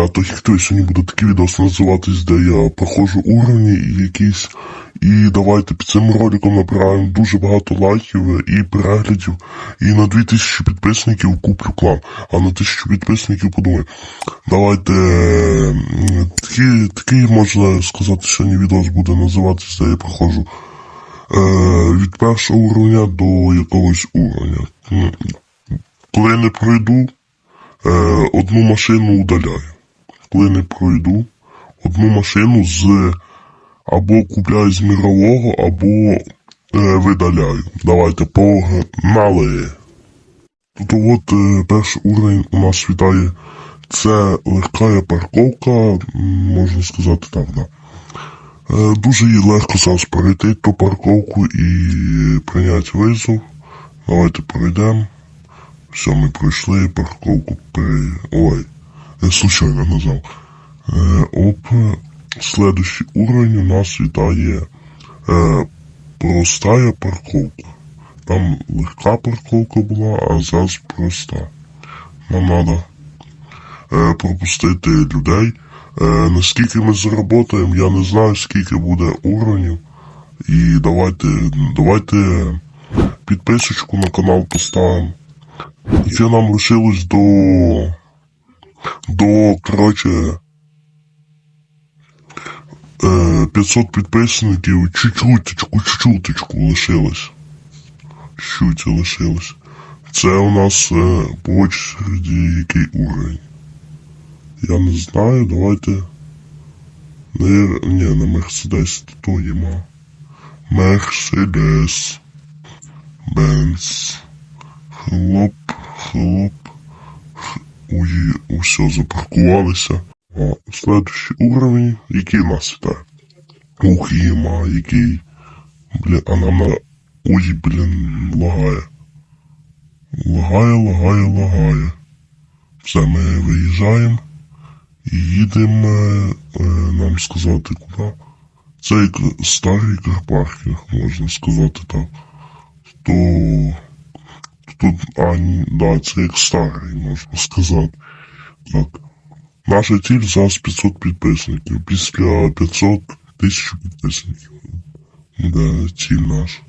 Я той хто сьогодні буде такий відос називатись, де я проходжу уровні якісь. І давайте під цим роликом набираємо дуже багато лайків і переглядів. І на 2000 підписників куплю клан. А на 1000 підписників подумай. Давайте такий, такий можна сказати, сьогодні відос буде називатись, де я проходжу е, від першого уровня до якогось уровня. Коли я не пройду, е, одну машину удаляю. Коли не пройду, одну машину з або купляю з мірового, або е, видаляю. Давайте погнали. Тут от е, перший уровень у нас вітає. Це легка парковка, можна сказати так, да. Е, Дуже її легко зараз пройти ту парковку і прийняти визов. Давайте пройдемо. Все, ми пройшли парковку при... Ой, случайно назвав. Е, оп. Следующий уровень у нас вітає е, простая парковка. Там легка парковка була, а зараз проста. Нам треба пропустити людей. Е, наскільки ми заработаємо, я не знаю, скільки буде уровнів. І давайте, давайте підписочку на канал поставимо. І нам лишилось до. До, коротше, е, 500 підписників, чуть-чуточку, чуть-чуточку лишилось. Чуть лишилось. Це у нас е, по який уровень. Я не знаю, давайте. Не, не Мерседес, то їма. Мерседес. Бенц. Хлоп, хлоп. Ой, усе, запаркувалися. А, следующий уровень, який нас вітає? Ух, єма, який. Блін, а нам на... Ой, блін, лагає. Лагає, лагає, лагає. Все, ми виїжджаємо і їдемо, е, нам сказати, куди. Це як старий карпаркінг, можна сказати так. То тут, а, ні, да, це як старий, можна сказати. Так. Наша ціль зараз 500 підписників. Після 500 тисяч підписників. Буде ціль наша.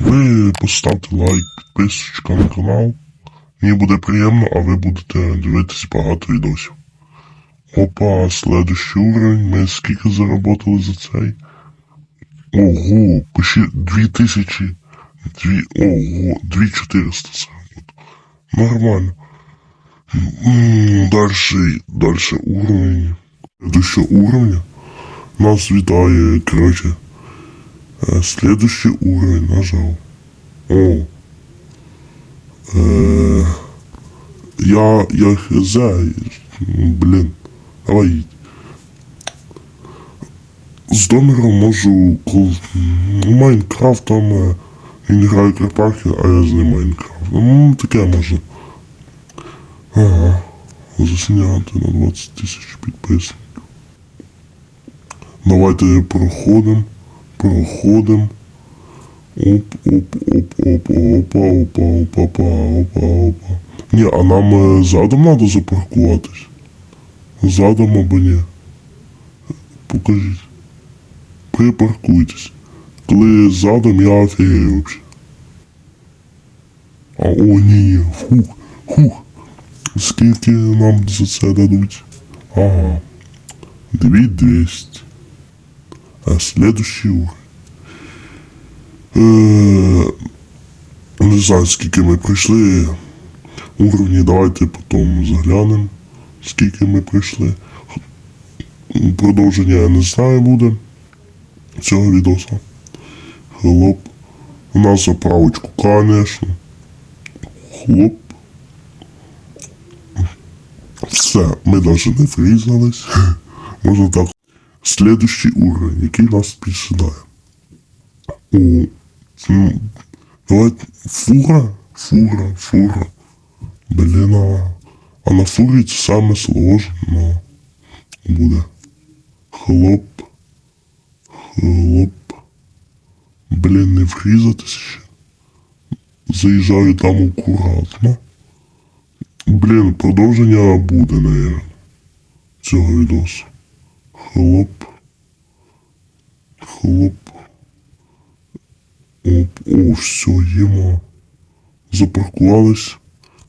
Ви поставте лайк, підписочка на канал. Мені буде приємно, а ви будете дивитись багато відосів. Опа, следующий уровень. Ми скільки заработали за цей? Ого, почти 2000. Дві, ого, 2400 заработали. Нормально. Дальше, дальше уровень. Следующего уровня нас вітає, короче, э, следующий уровень нажал. О. Э, я, я хз, блін, давай. З домером можу, коли він грає Карпахи, а я з Майнкрафт. Ну, таке можна. Ага. Засняти на 20 тисяч підписників. Давайте проходимо. Проходимо. Оп, оп, оп, оп, опа, опа, опа, опа, опа, опа. Ні, а нам е, задом треба запаркуватись. Задом або ні. Покажіть. Припаркуйтесь. Задом я офігею. А о, ні, фух, фух. Скільки нам за це дадуть? Ага. 2200. А следующий уровень. Е, не знаю, скільки ми пройшли. Уровні давайте потім заглянемо. Скільки ми пройшли. Продовження я не знаю буде цього відоса. Хлоп. У нас заправочку, конечно. Хлоп. Все, ми навіть не врізались. Можна так. Следующий уровень, який нас підсідає. О, ну, давайте, фура, фура, фура. Блін, а, а на фурі це саме сложно буде. Хлоп, хлоп. Блін, ще. Заїжджаю там акуратно. Блін, продовження буде, наверное. цього відосу. Хлоп. Хлоп. Оп, о, все, єма. Запаркувались.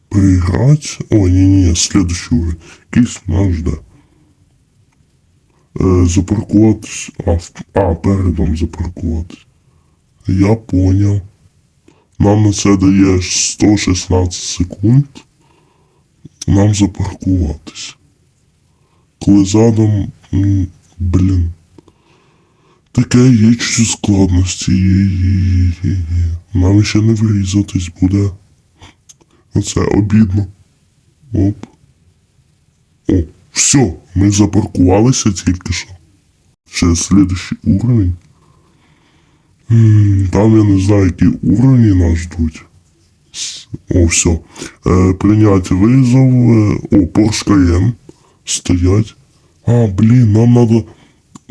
Переиграть. О, не-не, следующий уровень. Якийсь нас жде. Е, запаркуватись. А, а, передом запаркуватись. Я понял. Нам на це дає 116 секунд. Нам запаркуватись. Коли задом, блін. Таке є чуть складності. Є, є, є, є, є. Нам ще не врізатись буде. Оце обідно. Оп. О, все, ми запаркувалися тільки що. Ще слідущий уровень. Там я не знаю, які уровні нас ждуть. О, все. Е, прийняти визов. Е, о, Porsche. Стоять. А, блін, нам треба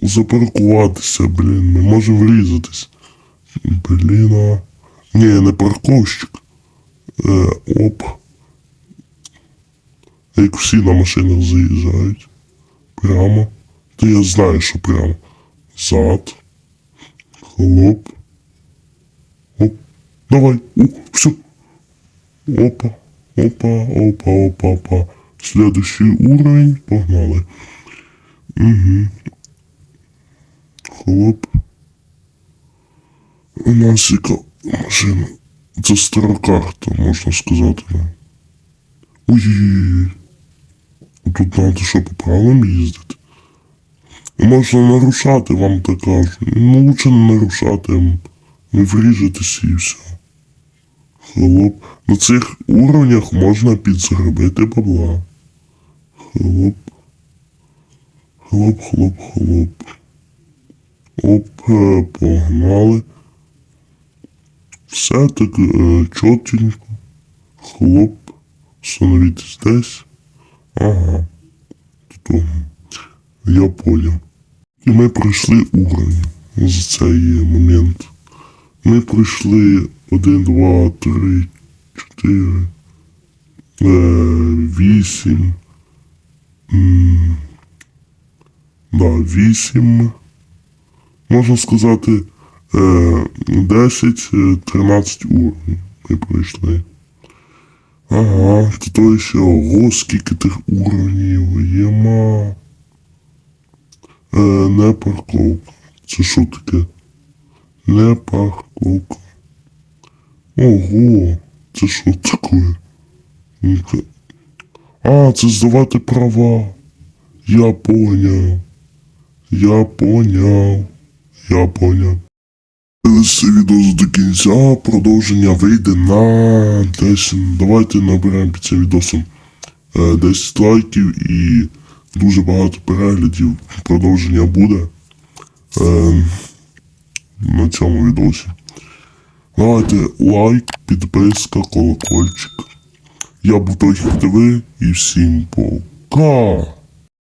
запаркуватися, блін. Ми можемо врізатись. Блін, а. Ні, я не парковщик. Е, оп. Як всі на машинах заїжджають. Прямо. Та я знаю, що прямо. Зад. Хлоп. Давай. О, все. Опа. Опа, опа, опа, опа. Следующий уровень. Погнали. Угу. Хлоп. У нас яка машина. Це стара карта, можна сказати. Ой-ой-ой. Тут треба що по правилам їздити. Можна нарушати, вам так кажуть. Ну, лучше не нарушати, не вріжетися і все. Хлоп. На цих уровнях можна підзаробити бабла. Хлоп. Хлоп, хлоп, хлоп. Оп, е, погнали. Все так е, чотенько. Хлоп. Становитесь десь. Ага. Тут. Я понял. І ми пройшли уровень за цей момент. Ми пройшли 1, 2, 3, 4, е, 8. м, Да, 8. Можна сказати, е, 10, е, 13 уровень ми пройшли. Ага, тут ще ого, скільки тих уровнів. Єма. Е, не парковка. Це що таке? Парковка. Ого, це що таке? А, це здавати права. Я поняв. Я поняв. Я поняв. Дивись відео до кінця, продовження вийде на 10. Давайте наберемо під цим відосом е, 10 лайків і дуже багато переглядів. Продовження буде е, на цьому відосі. Давайте лайк, підписка, колокольчик. Я був Тохік ТВ і всім пока.